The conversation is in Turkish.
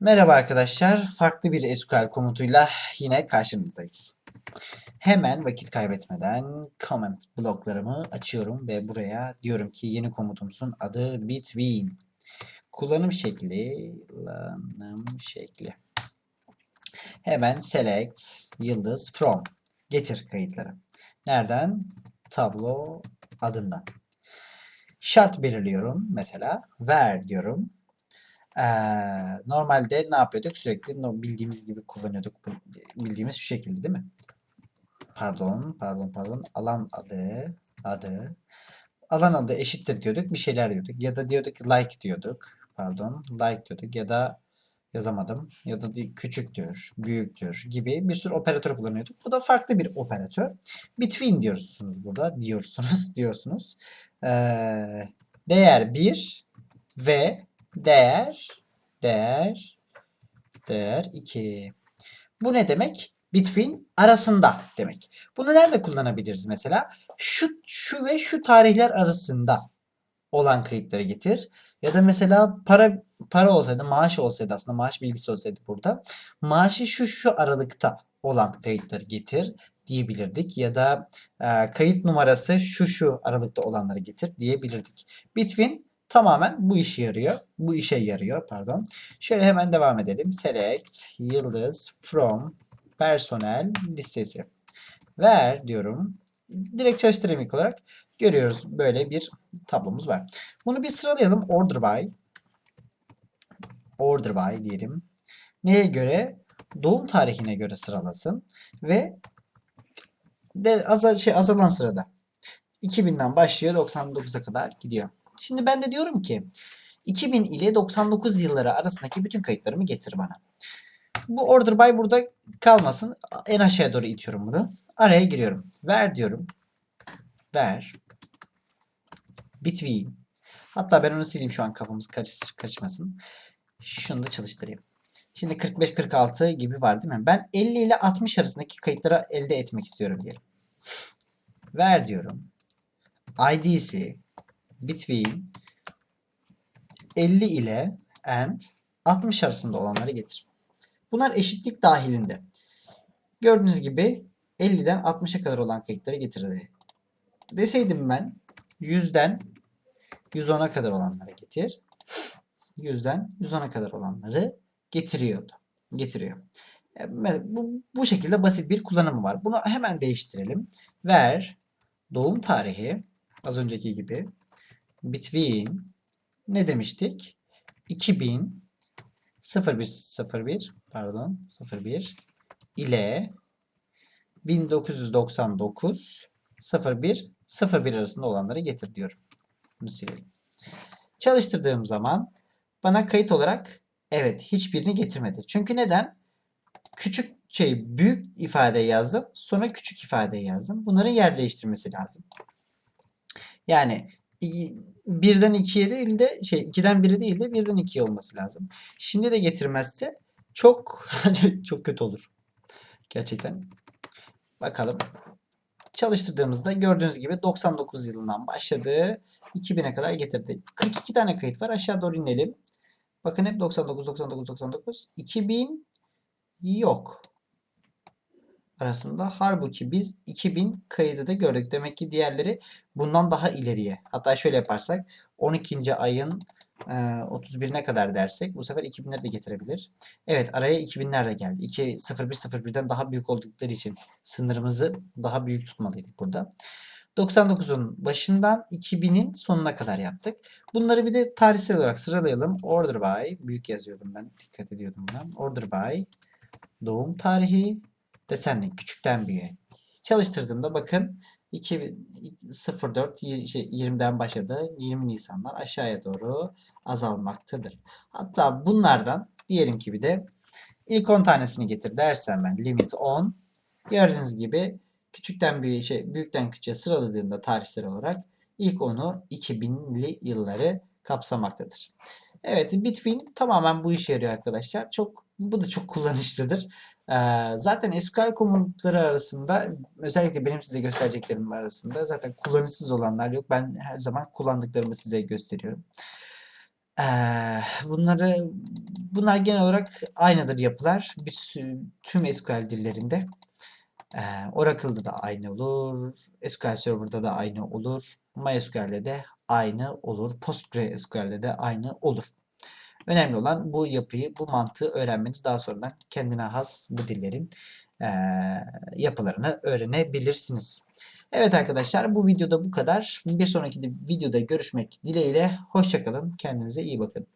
Merhaba arkadaşlar. Farklı bir SQL komutuyla yine karşınızdayız. Hemen vakit kaybetmeden comment bloklarımı açıyorum ve buraya diyorum ki yeni komutumuzun adı between. Kullanım şekli, kullanım şekli. Hemen select yıldız from getir kayıtları. Nereden? Tablo adından. Şart belirliyorum mesela. Ver diyorum. Ee, normalde ne yapıyorduk? Sürekli bildiğimiz gibi kullanıyorduk. Bildiğimiz şu şekilde değil mi? Pardon, pardon, pardon. Alan adı, adı. Alan adı eşittir diyorduk. Bir şeyler diyorduk. Ya da diyorduk like diyorduk. Pardon, like diyorduk. Ya da yazamadım. Ya da küçük diyor, büyük diyor gibi bir sürü operatör kullanıyorduk. Bu da farklı bir operatör. Between diyorsunuz burada. Diyorsunuz, diyorsunuz. Ee, değer 1 ve değer değer değer 2. Bu ne demek? Between arasında demek. Bunu nerede kullanabiliriz mesela? Şu şu ve şu tarihler arasında olan kayıtları getir. Ya da mesela para para olsaydı, maaş olsaydı aslında maaş bilgisi olsaydı burada. Maaşı şu şu aralıkta olan kayıtları getir diyebilirdik. Ya da e, kayıt numarası şu şu aralıkta olanları getir diyebilirdik. Between tamamen bu işe yarıyor. Bu işe yarıyor pardon. Şöyle hemen devam edelim. Select yıldız from personel listesi. Ver diyorum. Direkt çalıştırayım ilk olarak. Görüyoruz böyle bir tablomuz var. Bunu bir sıralayalım. Order by. Order by diyelim. Neye göre? Doğum tarihine göre sıralasın. Ve de azal, şey, azalan sırada. 2000'den başlıyor 99'a kadar gidiyor. Şimdi ben de diyorum ki 2000 ile 99 yılları arasındaki bütün kayıtlarımı getir bana. Bu order by burada kalmasın. En aşağıya doğru itiyorum bunu. Araya giriyorum. Ver diyorum. Ver. Between. Hatta ben onu sileyim şu an kafamız karış, karışmasın. Şunu da çalıştırayım. Şimdi 45-46 gibi var değil mi? Ben 50 ile 60 arasındaki kayıtları elde etmek istiyorum diyelim. Ver diyorum. ID'si between 50 ile and 60 arasında olanları getir. Bunlar eşitlik dahilinde. Gördüğünüz gibi 50'den 60'a kadar olan kayıtları getirdi. Deseydim ben 100'den 110'a kadar olanları getir. 100'den 110'a kadar olanları getiriyordu. Getiriyor. E, Bu, bu şekilde basit bir kullanımı var. Bunu hemen değiştirelim. Ver doğum tarihi az önceki gibi between ne demiştik? 2000 0101 pardon 01 ile 1999 01 01 arasında olanları getir diyorum. Bunu silelim. Çalıştırdığım zaman bana kayıt olarak evet hiçbirini getirmedi. Çünkü neden? Küçük şey büyük ifade yazdım. Sonra küçük ifade yazdım. Bunların yer değiştirmesi lazım. Yani birden ikiye değil de şey ikiden biri değil de birden ikiye olması lazım. Şimdi de getirmezse çok çok kötü olur. Gerçekten. Bakalım. Çalıştırdığımızda gördüğünüz gibi 99 yılından başladı. 2000'e kadar getirdi. 42 tane kayıt var. Aşağı doğru inelim. Bakın hep 99, 99, 99. 2000 yok. Arasında. Halbuki biz 2000 kaydı da gördük. Demek ki diğerleri bundan daha ileriye. Hatta şöyle yaparsak 12. ayın e, 31'ine kadar dersek bu sefer 2000'leri de getirebilir. Evet araya 2000'ler de geldi. 2 0101'den daha büyük oldukları için sınırımızı daha büyük tutmalıydık burada. 99'un başından 2000'in sonuna kadar yaptık. Bunları bir de tarihsel olarak sıralayalım. Order by, büyük yazıyordum ben, dikkat ediyordum buna. Order by, doğum tarihi, desenli, küçükten büyüğe. Çalıştırdığımda bakın 2000 04 y- şey, 20'den başladı. 20 Nisan'dan aşağıya doğru azalmaktadır. Hatta bunlardan diyelim ki bir de ilk 10 tanesini getir dersem ben limit 10. Gördüğünüz gibi küçükten büyüğe şey büyükten küçüğe sıraladığımda tarihsel olarak ilk 10'u 2000'li yılları kapsamaktadır. Evet, Between tamamen bu işe yarıyor arkadaşlar. Çok bu da çok kullanışlıdır. Ee, zaten SQL komutları arasında özellikle benim size göstereceklerim arasında zaten kullanışsız olanlar yok. Ben her zaman kullandıklarımı size gösteriyorum. Ee, bunları Bunlar genel olarak aynıdır yapılar. Bütün, tüm SQL dillerinde. Ee, Oracle'da da aynı olur. SQL Server'da da aynı olur. MySQL'de de aynı olur. PostgreSQL'de de aynı olur. Önemli olan bu yapıyı, bu mantığı öğrenmeniz. Daha sonradan kendine has bu dillerin eee, yapılarını öğrenebilirsiniz. Evet arkadaşlar bu videoda bu kadar. Bir sonraki de- videoda görüşmek dileğiyle. Hoşçakalın. Kendinize iyi bakın.